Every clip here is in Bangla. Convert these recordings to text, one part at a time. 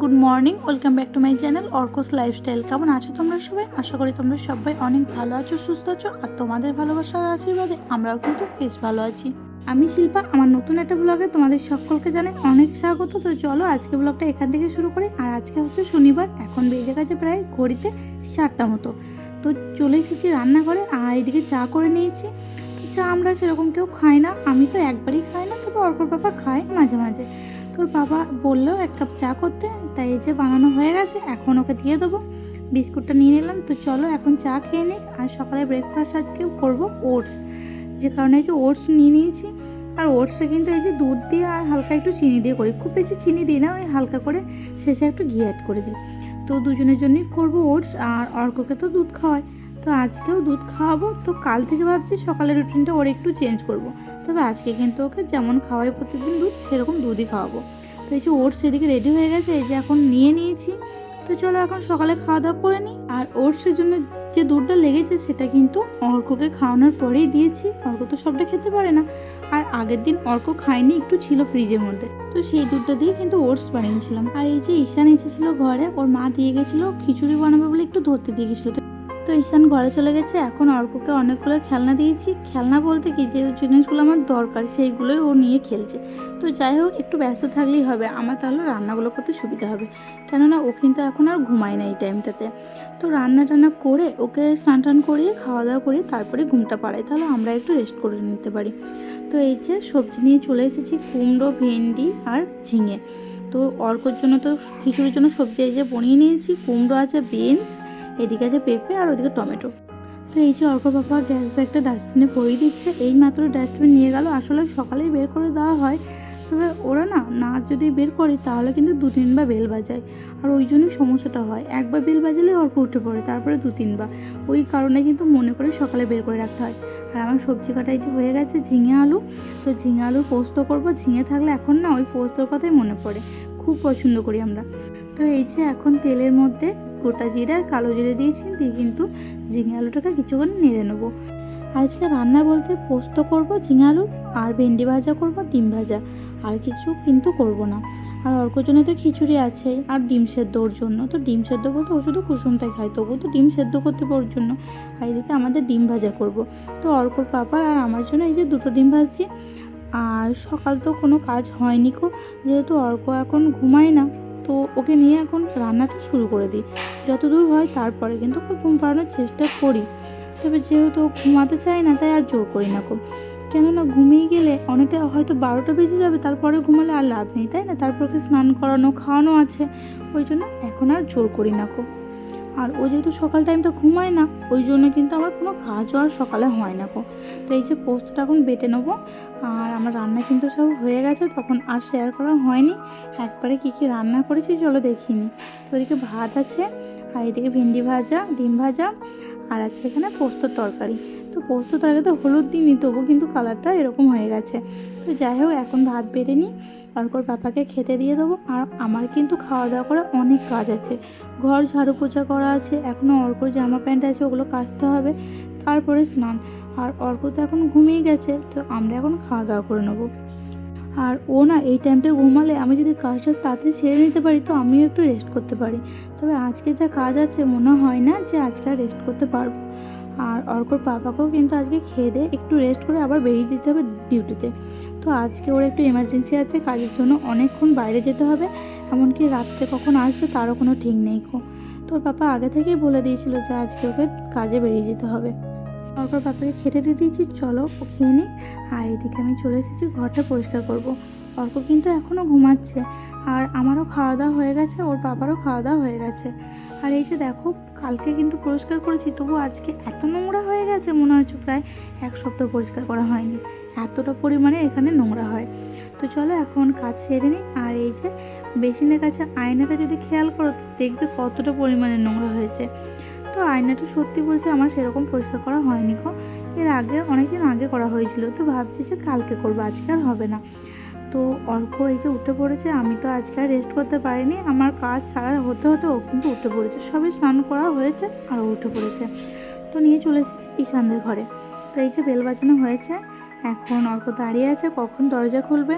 Good morning, welcome back to my channel অর্কস lifestyle. কেমন আছো তোমরা সবাই? আশা করি তোমরা সবাই অনেক ভালো আছো, সুস্থ আছো, আর তোমাদের ভালোবাসার আশীর্বাদে আমরাও কিন্তু বেশ ভালো আছি। আমি শিল্পা, আমার নতুন একটা ব্লগে তোমাদের সকলকে জানাই অনেক স্বাগত। তো চলো আজকে ব্লগটা এখান থেকে শুরু করি, আর আজকে হচ্ছে শনিবার, এখন বেজে গেছে প্রায় ঘড়িতে সাতটা মতো। তো চলে এসেছি রান্নাঘরে, আর এদিকে চা করে নিয়েছি। তো চা আমরা সেরকম কেউ খাই না, আমি তো একবারই খাই না, তবে অর্কর বাবা খায় মাঝে মাঝে। তোর বাবা বলল, এক কাপ চা করতে, তাই এই যে বানানো হয়ে গেছে, এখন ওকে দিয়ে দেবো। বিস্কুটটা নিয়ে নিলাম, তো চলো এখন চা খেয়ে নিই আর সকালে ব্রেকফাস্ট আজকে করব ওটস যে কারণে এই যে ওটস নিয়ে নিয়েছি, আর ওটসটা কিন্তু এই যে দুধ দিয়ে আর হালকা একটু চিনি দিয়ে করি। খুব বেশি চিনি দিই না, ওই হালকা করে শেষে একটু ঘি অ্যাড করে দিই। তো দুজনের জন্যই করব ওটস আর অর্ককে তো দুধ খাওয়াই তো আজকেও দুধ খাওয়াবো, তো কাল থেকে ভাবছি সকালের রুটিনটা ওর একটু চেঞ্জ করব। তবে আজকে কিন্তু ওকে যেমন খাওয়াই প্রত্যেকদিন দুধ, সেরকম দুধই খাওয়াবো। তো এই যে ওটস এদিকে রেডি হয়ে গেছে, এই যে এখন নিয়ে নিয়েছি। তো চলো এখন সকালে খাওয়া দাওয়া করে নিই। আর ওটসের জন্য যে দুধটা লেগেছে, সেটা কিন্তু অর্ককে খাওয়ানোর পরেই দিয়েছি। অর্ক তো সবটা খেতে পারে না। আর আগের দিন অর্ক খায়নি, একটু ছিল ফ্রিজের মধ্যে। তো সেই দুধটা দিয়ে কিন্তু ওটস বানিয়েছিলাম। আর এই যে ঈশান এসেছিল ঘরে, ওর মা দিয়ে গেছিল, খিচুড়ি বানাবে বলে একটু ধরতে দিয়ে গেছিল। তো ঈশান ঘরে চলে গেছে। এখন অর্ককে অনেকগুলো খেলনা দিয়েছি। খেলনা বলতে কি? যে জিনিসগুলো আমার দরকার, সেইগুলোই ও নিয়ে খেলছে। তো যাই হোক, একটু ব্যস্ত থাকলেই হবে। আমার তাহলে রান্নাগুলো করতে সুবিধা হবে। কেননা ও কিন্তু এখন আর ঘুমায় না এই টাইমটাতে। তো রান্না টান্না করে ওকে স্নান টান করিয়ে খাওয়া দাওয়া করিয়ে তারপরে ঘুমটা পাড়াই। তাহলে আমরা একটু রেস্ট করে নিতে পারি। তো এই যে সবজি নিয়ে চলে এসেছি, কুমড়ো, ভেন্ডি আর ঝিঙে। তো অর্কর জন্য তো খিচুড়ির জন্য সবজি এই যে বনিয়ে নিয়েছি। কুমড়ো আছে, বিনস এদিকে আছে পেঁপে আর ওদিকে টমেটো। তো এই যে অর্ক বাবা গ্যাস ব্যাগটা ডাস্টবিনে পরিয়ে দিচ্ছে, এই মাত্র ডাস্টবিন নিয়ে গেল। আসলে সকালেই বের করে দেওয়া হয়। তবে ওরা না না যদি বের করে তাহলে কিন্তু দু তিনবার বেল বাজায়। আর ওই জন্যই সমস্যাটা হয়। একবার বেল বাজালে অর্ক উঠে পড়ে, তারপরে দু তিনবার। ওই কারণে কিন্তু মনে করে সকালে বের করে রাখতে হয়। আর আমার সবজি কাটাই যে হয়ে গেছে ঝিঙে আলু। তো ঝিঙে আলু পোস্ত করব। ঝিঙে থাকলে এখন না ওই পোস্তর কথাই মনে পড়ে। খুব পছন্দ করি আমরা। তো এই যে এখন তেলের মধ্যে গোটা জিরে আর কালো জিরে দিয়েছি, দিয়ে কিন্তু ঝিঙে আলুটাকে কিছুক্ষণ নেড়ে নেব। আজকে রান্না বলতে পোস্ত করব, ঝিঙে আলু আর ভেন্ডি ভাজা করব, ডিম ভাজা। আর কিছু কিন্তু করব না। আর অর্কর জন্য তো খিচুড়ি আছে আর ডিম সেদ্ধ ওর জন্য। তো ডিম সেদ্ধ বলতে ও শুধু কুসুমটাই খায় তবু তো ডিম সেদ্ধ করতে ওর জন্য। আর এদিকে আমাদের ডিম ভাজা করব। তো অর্কর পাপা আর আমার জন্য এই যে দুটো ডিম ভাজছি। আর সকাল তো কোনো কাজ হয়নি কো যেহেতু অর্ক এখন ঘুমায় না তো ওকে নিয়ে এখন রান্নাটা শুরু করে দিই। যতদূর হয় তারপরে কিন্তু ওকে ঘুম পাড়ানোর চেষ্টা করি। তবে যেহেতু ও ঘুমাতে চায় না, তাই আর জোর করি না খুব। কেননা ঘুমিয়ে গেলে অনেকটা হয়তো বারোটা বেজে যাবে তারপরে ঘুমালে আর লাভ নেই, তাই না? তারপর ওকে স্নান করানো, খাওয়ানো আছে। ওই জন্য এখন আর জোর করি না খুব। আর ও যেহেতু সকাল টাইমটা ঘুমায় না, ওই জন্য কিন্তু আমার কোনো কাজও আর সকালে হয় না গো। তো এই যে পোস্তটা এখন বেটে নেব, আর আমার রান্না কিন্তু সব হয়ে গেছে, তখন আর শেয়ার করা হয়নি। একবারে কী কী রান্না করেছি চলো দেখিনি। তো ওদিকে ভাত আছে, আর এদিকে ভেন্ডি ভাজা, ডিম ভাজা, আর আছে এখানে পোস্তর তরকারি। তো পোস্ত তরকারিতে হলুদ দিইনি তবু কিন্তু কালারটা এরকম হয়ে গেছে। তো যাই হোক, এখন ভাত বেড়ে নিই। অর্কর পাপাকে খেতে দিয়ে দেবো। আর আমার কিন্তু খাওয়া দাওয়া করে অনেক কাজ আছে। ঘর ঝাড়ু পোছা করা আছে এখনও অর্ক জামা প্যান্ট আছে, ওগুলো কাচতে হবে। তারপরে স্নান। আর অর্ক তো এখন ঘুমিয়ে গেছে, তো আমরা এখন খাওয়া দাওয়া করে নেব। আর ও না এই টাইমটা ঘুমালে আমি যদি কাজটা তাড়াতাড়ি ছেড়ে নিতে পারি, তো আমিও একটু রেস্ট করতে পারি। তবে আজকে যা কাজ আছে, মনে হয় না যে আজকে আর রেস্ট করতে পারব। আর অর্কর পাপাকেও কিন্তু আজকে খেয়ে দিয়ে একটু রেস্ট করে আবার বেরিয়ে দিতে হবে ডিউটিতে তো আজকে ওর একটু এমার্জেন্সি আছে, কাজের জন্য অনেকক্ষণ বাইরে যেতে হবে, এমনকি রাত্রে কখন আসবে তারও কোনো ঠিক নেই কো তোর পাপা আগে থেকেই বলে দিয়েছিল যে আজকে ওকে কাজে বেরিয়ে যেতে হবে। অর্কর পাপাকে খেতে দিয়ে দিয়েছি, চলো ও খেয়ে নিক। আর এদিকে আমি চলে এসেছি, ঘরটা পরিষ্কার করব। অর্ক কিন্তু এখনও ঘুমাচ্ছে, আর আমারও খাওয়া দাওয়া হয়ে গেছে, ওর বাবারও খাওয়া দাওয়া হয়ে গেছে। আর এই যে দেখো, কালকে কিন্তু পরিষ্কার করেছি তবু আজকে এত নোংরা হয়ে গেছে মনে হচ্ছে প্রায় এক সপ্তাহ পরিষ্কার করা হয়নি। এতটা পরিমাণে এখানে নোংরা হয়। তো চলো এখন কাজ সেরে নিই। আর এই যে বেসিনের কাছে আয়নাটা যদি খেয়াল করো দেখবে কতটা পরিমাণে নোংরা হয়েছে। তো আয়নাটা সত্যি বলছে আমার সেরকম পরিষ্কার করা হয়নি গো। এর আগে, অনেকদিন আগে করা হয়েছিল। তো ভাবছি যে কালকে করব, আজকে আর হবে না। তো অর্ক এই যে উঠে পড়েছে, আমি তো আজকে আর রেস্ট করতে পারিনি। আমার কাজ সারা হতে হতে ও কিন্তু উঠে পড়েছে। সবই স্নান করা হয়েছে আর উঠে পড়েছে। তো নিয়ে চলে এসেছি ঈশানদের ঘরে। তো এই যে বেল বাজানো হয়েছে, এখন অর্ক দাঁড়িয়ে আছে, কখন দরজা খুলবে?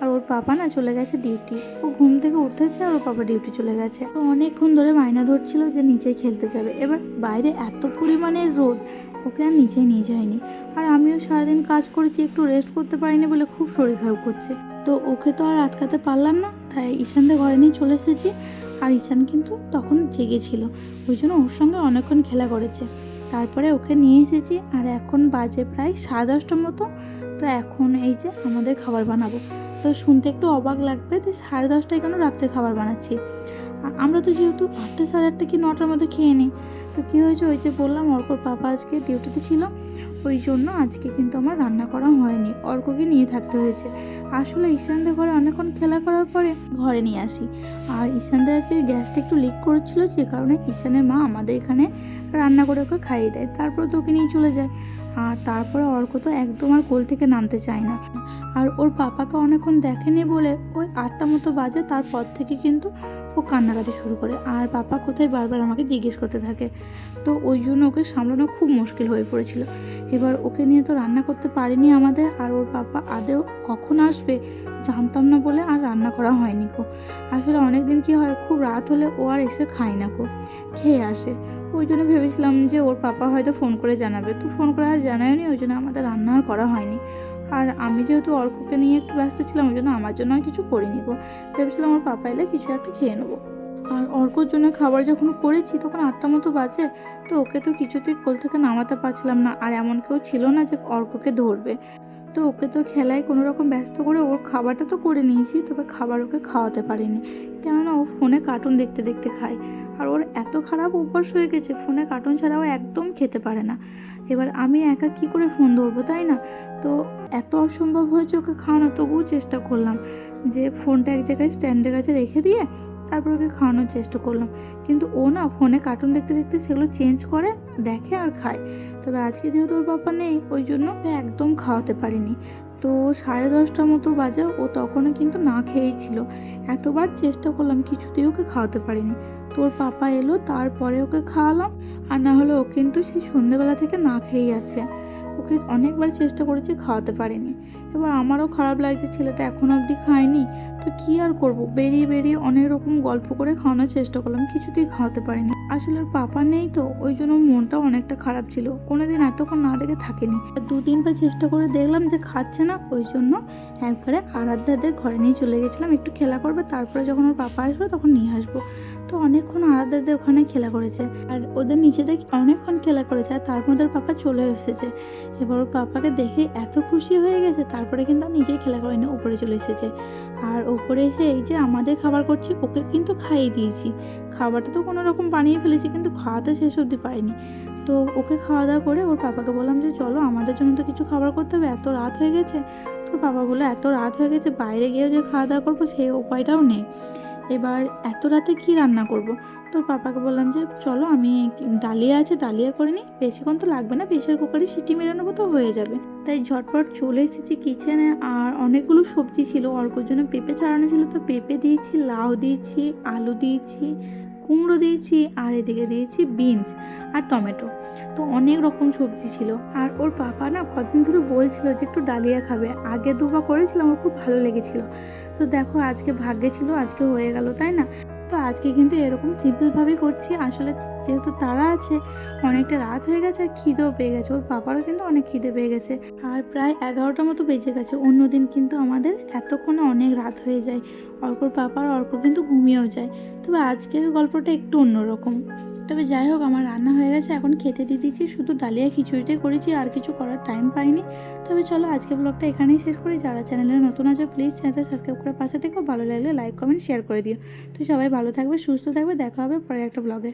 আর ওর পাপা না চলে গেছে ডিউটি ও ঘুম থেকে উঠেছে আর ওর পাপা ডিউটি চলে গেছে। তো অনেকক্ষণ ধরে মায়না ধরছিল যে নিচে খেলতে যাবে। এবার বাইরে এত পরিমাণে রোদ, ওকে আর নিচে নিয়ে যায়নি। আর আমিও সারাদিন কাজ করেছি, একটু রেস্ট করতে পারিনি বলে খুব শরীর খারাপ করছে। তো ওকে তো আর আটকাতে পারলাম না। তাই ঈশানদের ঘরে নিয়ে চলে এসেছি। আর ঈশান কিন্তু তখন জেগেছিল ওই জন্য ওর সঙ্গে অনেকক্ষণ খেলা করেছে। তারপরে ওকে নিয়ে এসেছি আর এখন বাজে প্রায় সাড়ে দশটার মতো। তো এখন এই যে আমাদের খাবার বানাবো। তো শুনতে একটু অবাক লাগবে যে সাড়ে দশটায় কেন রাত্রে খাবার বানাচ্ছি? আমরা তো যেহেতু আটটা সাড়ে আটটা কি নটার মধ্যে খেয়ে নিই। তো কী হয়েছে? ওই যে বললাম, অর্কর পাপা আজকে ডিউটিতে ছিল। ওই জন্য আজকে কিন্তু আমার রান্না করা হয়নি। অর্ককে নিয়ে থাকতে হয়েছে। আসলে ঈশানদের ঘরে অনেকক্ষণ খেলা করার পরে ঘরে নিয়ে আসি। আর ঈশানদের আজকে গ্যাসটা একটু লিক করেছিল যে কারণে ঈশানের মা আমাদের এখানে রান্না করে ওকে খাইয়ে দেয়। তারপর তো ওকে নিয়ে চলে যায়। আর তারপরে অর্ক তো একদম আর কোল থেকে নামতে চায় না। আর ওর পাপাকে অনেকক্ষণ দেখেনি বলে ওই আটটা মতো বাজে, তারপর থেকে কিন্তু ও কান্নাকাটি শুরু করে। আর পাপা কোথায় বারবার আমাকে জিজ্ঞেস করতে থাকে। তো ওই জন্য ওকে সামলানো খুব মুশকিল হয়ে পড়েছিল। এবার ওকে নিয়ে তো রান্না করতে পারিনি আমাদের, আর ওর পাপা আদেও কখন আসবে জানতাম না বলে আর রান্না করা হয়নি কো আসলে অনেক দিন কি হয়, খুব রাত হলে ও আর এসে খায় না কো খেয়ে আসে। ওই জন্য ভেবেছিলাম যে ওর পাপা হয়তো ফোন করে জানাবে। তো ফোন করে আর জানায়নি, ওই জন্য আমাদের রান্না আর করা হয়নি। আর আমি যেহেতু অর্ককে নিয়ে একটু ব্যস্ত ছিলাম, ওই জন্য আমার জন্য আর কিছু করিনি গো। ভেবেছিলাম আমার পাপা এলে কিছু একটা খেয়ে নেব। আর অর্কর জন্য খাবার যখন করেছি, তখন আটটা মতো বাজে, তো ওকে তো কিছুতেই কোল থেকে নামাতে পারছিলাম না। আর এমন কেউ ছিল না যে অর্ককে ধরবে। তো ওকে তো খেলায় কোনো রকম ব্যস্ত করে ওর খাবারটা তো করে নিয়েছি, তবে খাবার ওকে খাওয়াতে পারিনি। কেননা ও ফোনে কার্টুন দেখতে দেখতে খায়। আর ওর এত খারাপ অভ্যাস হয়ে গেছে, ফোনে কার্টুন ছাড়াও একদম খেতে পারে না। এবার আমি একা কি করে ফোন ধরবো, তাই না? তো এত অসম্ভব হয়েছে ওকে খাওয়ানো, তবুও চেষ্টা করলাম যে ফোনটা এক জায়গায় স্ট্যান্ডের কাছে রেখে দিয়ে তারপর ওকে খাওয়ানোর চেষ্টা করলাম। কিন্তু ও না ফোনে কার্টুন দেখতে দেখতে সেগুলো চেঞ্জ করে, দেখে আর খায়। তবে আজকে যেহেতু ওর বাবা নেই, ওই জন্য একদম খাওয়াতে পারিনি। তো সাড়ে দশটার মতো বাজে, ও তখনও কিন্তু না খেয়েই ছিল। এতবার চেষ্টা করলাম, কিছুতেই ওকে খাওয়াতে পারিনি। তোর পাপা এলো, তারপরে ওকে খাওয়ালাম। আর না হলে ও কিন্তু সেই সন্ধেবেলা থেকে না খেয়েই আছে। ওকে অনেকবার চেষ্টা করেছি খাওয়াতে পারিনি। এবার আমারও খারাপ লাগছে, ছেলেটা এখন অবধি খায়নি। তো কি আর করব? বেরিয়ে বেরিয়ে অনেক রকম গল্প করে খাওয়ানোর চেষ্টা করলাম, কিছুতেই খাওয়াতে পারিনি। আসলে ওর পাপা নেই তো, ওই জন্য মনটাও অনেকটা খারাপ ছিল। কোনোদিন এতক্ষণ না দেখে থাকেনি। আর দু তিনবার চেষ্টা করে দেখলাম যে খাচ্ছে না, ওই জন্য একবারে আরাধ্যাদের ঘরে নিয়ে চলে গেছিলাম। একটু খেলা করবে, তারপরে যখন ওর পাপা আসবে তখন নিয়ে আসব। তো অনেকক্ষণ আরাধ্যাদের ওখানে খেলা করেছে। আর ওদের নিচে দেখি অনেকক্ষণ খেলা করেছে আর তার মধ্যে পাপা চলে এসেছে। এবার ওর পাপাকে দেখে এত খুশি হয়ে গেছে, তারপরে কিন্তু নিজেই খেলা করেনি, উপরে চলে এসেছে। আর ওপরে এসে এই যে আমাদের খাবার করছি, ওকে কিন্তু খাইয়ে দিয়েছি। খাবারটা তো কোনো রকম বানিয়ে ফেলেছি, কিন্তু খাওয়াতে শেষ অবধি পাইনি। তো ওকে খাওয়া দাওয়া করে ওর পাপাকে বললাম যে, চলো, আমাদের জন্য তো কিছু খাবার করতে হবে, এত রাত হয়ে গেছে। তোর বাবা বলে এত রাত হয়ে গেছে, বাইরে গিয়েও যে খাওয়া দাওয়া করব সেই উপায়টাও নেই। এবার এত রাতে কি রান্না করব? তো পাপাকে বললাম যে, চলো আমি ডালিয়া আছে, ডালিয়া করে নিই। বেশিক্ষণ তো লাগবে না, প্রেশার কুকারে সিটি মেরে নেব তো হয়ে যাবে। তাই ঝটপট চলে এসেছি কিচেনে, আর অনেকগুলো সবজি ছিল। অর্কর জন্য পেঁপে ছাড়ানো ছিল। তো পেঁপে দিয়েছি, লাউ দিয়েছি, আলু দিয়েছি কুমড়ো দিয়েছি আর এদিকে দিয়েছি বিনস আর টমেটো। তো অনেক রকম সবজি ছিল। আর ওর পাপা না কদিন ধরে বলছিল যে একটু ডালিয়া খাবে। আগে দুবার করেছিলাম, আমার খুব ভালো লেগেছিল। তো দেখো আজকে ভাগ্যে ছিল, আজকে হয়ে গেল, তাই না? তো আজকে কিন্তু এরকম সিম্পলভাবেই করছি। আসলে যেহেতু তারা আছে, অনেকটা রাত হয়ে গেছে, আর খিদেও পেয়ে গেছে। ওর পাপারও কিন্তু অনেক খিদে পেয়ে গেছে। আর প্রায় এগারোটার মতো বেজে গেছে। অন্যদিন কিন্তু আমাদের এতক্ষণে অনেক রাত হয়ে যায়। অর্কর পাপার অর্ক কিন্তু ঘুমিয়েও যায়। তবে আজকের গল্পটা একটু অন্যরকম। তবে যাই হোক, আমার রান্না হয়ে গেছে। এখন খেতে দিয়ে দিচ্ছি শুধু ডালিয়া খিচুড়িটাই করেছি, আর কিছু করার টাইম পাইনি। তবে চলো, আজকে ব্লগটা এখানেই শেষ করি। যারা চ্যানেলে নতুন আছে প্লিজ চ্যানেলটা সাবস্ক্রাইব করে পাশে থেকো ভালো লাগলে লাইক কমেন্ট শেয়ার করে দিও। তো সবাই ভালো থাকবে, সুস্থ থাকবে। দেখা হবে পরে একটা ব্লগে